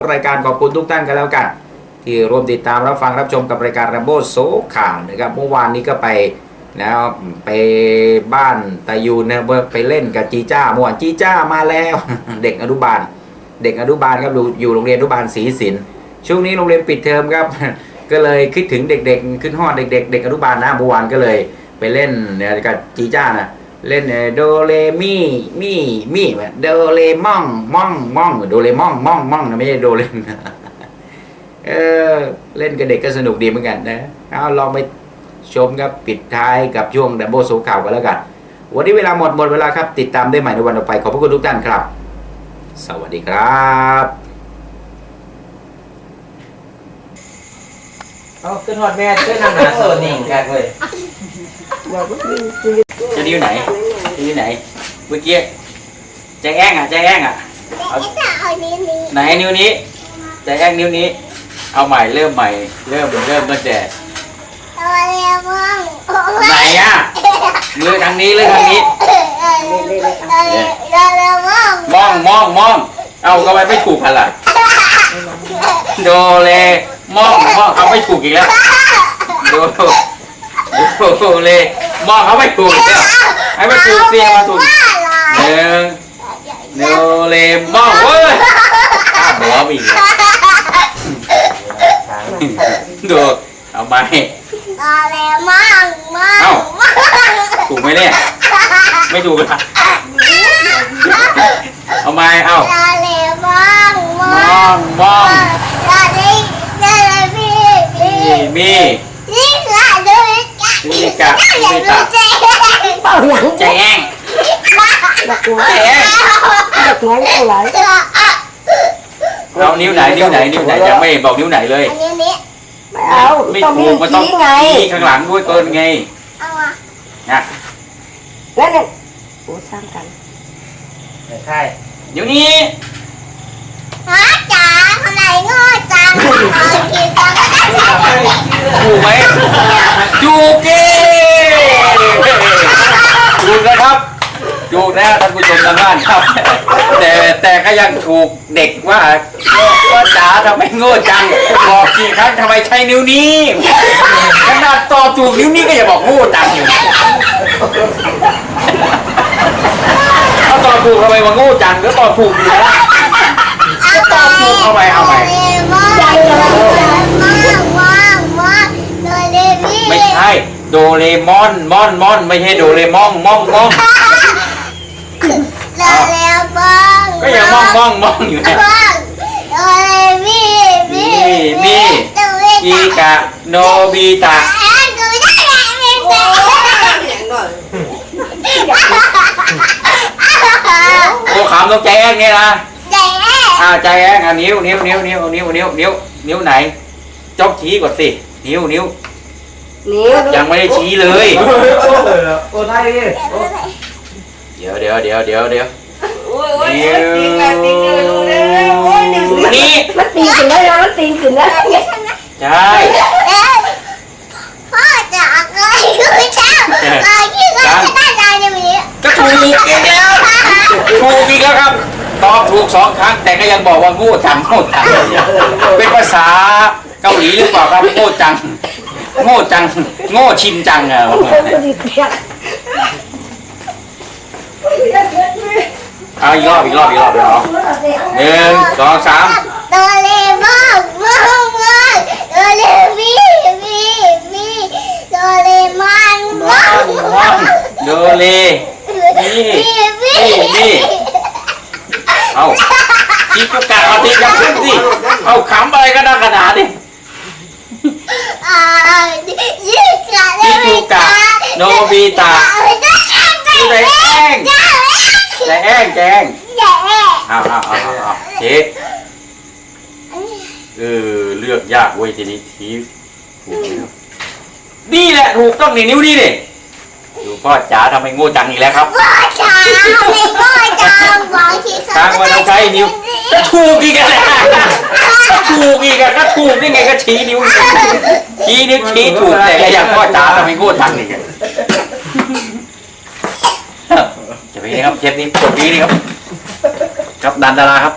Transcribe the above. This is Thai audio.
รายการขอบคุณทุกท่านกันแล้วกัน ที่ร่วมติดตามรับฟังรับชมกับรายการรัมโบ้โซข่าวนะครับเมื่อวานนี้ก็ไปแล้วไปบ้านตายูนนะไปเล่นกับจีจ้าเมื่อวานจีจ้ามาแล้ว เด็กอนุบาล เด็กอนุบาลครับอยู่โรงเรียนอนุบาลศรีศิลช่วงนี้โรงเรียนปิดเทอมครับ ก็เลยคิดถึงเด็กๆขึ้นฮอดเด็กๆเด็กอนุบาลนะเมื่อวานก็เลย ไปเล่นเนี่ยกับจีจ้านะ เล่นเอโดเรมีมีมีแบบโดเรมองมองมองโดเรมองมองมองนะไม่ใช่โดเรมเออเล่นกับเด็กก็สนุกดีเหมือนกันนะเอาลองไปชมครับปิดท้ายกับช่วงดับเบิลโซข่าวกันแล้วกัน วันนี้เวลาหมดหมดเวลาครับ ติดตามได้ใหม่ในวันต่อไป ขอบพระคุณทุกท่านครับ สวัสดีครับเอาขึ้นหอดแม่ขึ้นนำหนาโซนิ่งแกเลย จะนิ้วไหนจะนิ้วไหน เมื่อกี้ใจแอ้งอะใจแอ้งอะเอาเอานี้นี้ไหนนิ้วนี้ใจแอ้งนิ้วนี้ เอาใหม่เริ่มใหม่ เริ่มเริ่มตั้งแต่เอาอะไรบ้างไหนอะมือทางนี้หรือทางนี้เอาอะไรบ้างมองมองมองเอาก็ไปไม่ถูกอะไรโดเลมองมองเอาไม่ถูกอีกแล้วโดโดเล บอกเขาไปถูกเดียวให้ไปถูกเสียมาถูกหนึ่งโนเลมอนเว้ยข้าหัวมีดูเอาไปโนเลมองมองเอ้าถูกไหมเนี่ย ไม่ถูกละเอาไปเอ้าโนเลมองมองมองได้ได้พี่พี่มี จ้ะนี่กะนี่ตาเป่าหลังใจแอ้งใจแอ้งเอานิ้วไหนนิ้วไหนนิ้วไหนยังไม่บอกนิ้วไหนเลยอันนี้นี้ไม่เอาไม่ต้องมีถูกมันต้องชี้ไงชี้ข้างหลังด้วยเกินไงเอามานะแล้วเนี่ยโอ้สร้างกันใช่นิ้วนี้ฮะจ๋าทำไมโง่จังเอาทีจังก็ได้ถูกไหมจูเก้ถูกนะครับ ถูกนะท่านผู้ชมทางบ้านครับ แต่แต่ก็ยังถูกเด็กว่าว่าจ๋าทำไมโง่จังบอกกี่ครั้งทำไมใช้นิ้วนี้ขนาดตอบถูกนิ้วนี้ก็อย่าบอกโง่จังอยู่ถ้าตอบถูกทำไมว่าโง่จังก็ตอบถูกอยู่แล้วเอาถูกเอาไปเอาไปไม่ใช่โดเรมอนมอนมอนไม่ใช่โดเรมองมองมอง โดเรมอนก็ยังมองมองมองอยู่เนี่ยโดเรมีมีมีโดเรกีกะโนบิตะแอนดูได้แอนมีแต่โอ้ขามต้องใจแอ้งเนี่ยนะใจแอนอ่าใจแอ้งอะนิ้วนิ้วนิ้วนิ้วนิ้วนิ้วนิ้วนิ้วไหนจกชี้ก่อนสินิ้วนิ้วนิ้วยังไม่ได้ชี้เลยโอ้ได้ดิ เดี๋ยวเดี๋ยวเดี๋ยวเดี๋ยวเดี๋ยวโอ้ยโอ้ยนิ้วตีกันตีกันดูเร็วๆโอ้ยนิ้วนี่มันตีขึ้นแล้วนะมันตีขึ้นแล้วใช่พ่อจ๋าเคยคุยจ้าตอนที่ก็จะได้ใจในนี้ก็ถูกอีกแล้วถูกอีกแล้วครับตอบถูกสองครั้งแต่ก็ยังบอกว่าโง่จังโง่จังเป็นภาษาเกาหลีหรือเปล่าครับโง่จัง โง่จัง โง่ชินจังอะ มันตี เอาอีกรอบอีกรอบอีกรอบเดี๋ยวเอาหนึ่งสองสามโดเรมอนมอนมอนโดเรมีมีมีโดเรมอนมอนว่างโดเลมีมีนี่นี่เอาคิดก็กะเอาทียังขึ้นสิเอาขำอะไรก็ได้ขนาดนี้อ่ายิ่งกะคิดกูกะโนบิตะใจแอ้งใจแอ้ง ใจแอ้งใจแอ้งใจแอ้งเอาเอาเอาเอาเอาเจ๊เออเลือกยากเว้ยทีนี้ทีถูกแล้วนี่แหละถูกต้องนี่นิ้วนี่ดิดูพ่อจ๋าทำไมโง่จังอีกแล้วครับพ่อจ๋าไม่พ่อจ๋าบอกที่ทางมันต้องใช้นิ้วก็ถูกอีกแล้วก็ถูกอีกอะก็ถูกนี่ไงก็ชี้นิ้วอีกชี้นิ้วชี้ถูกแต่ก็ยังพ่อจ๋าทำไมโง่จังอีกอะ จะไปนี่ครับเทปนี้จบนี้นี่ครับ ครับดันดาราครับ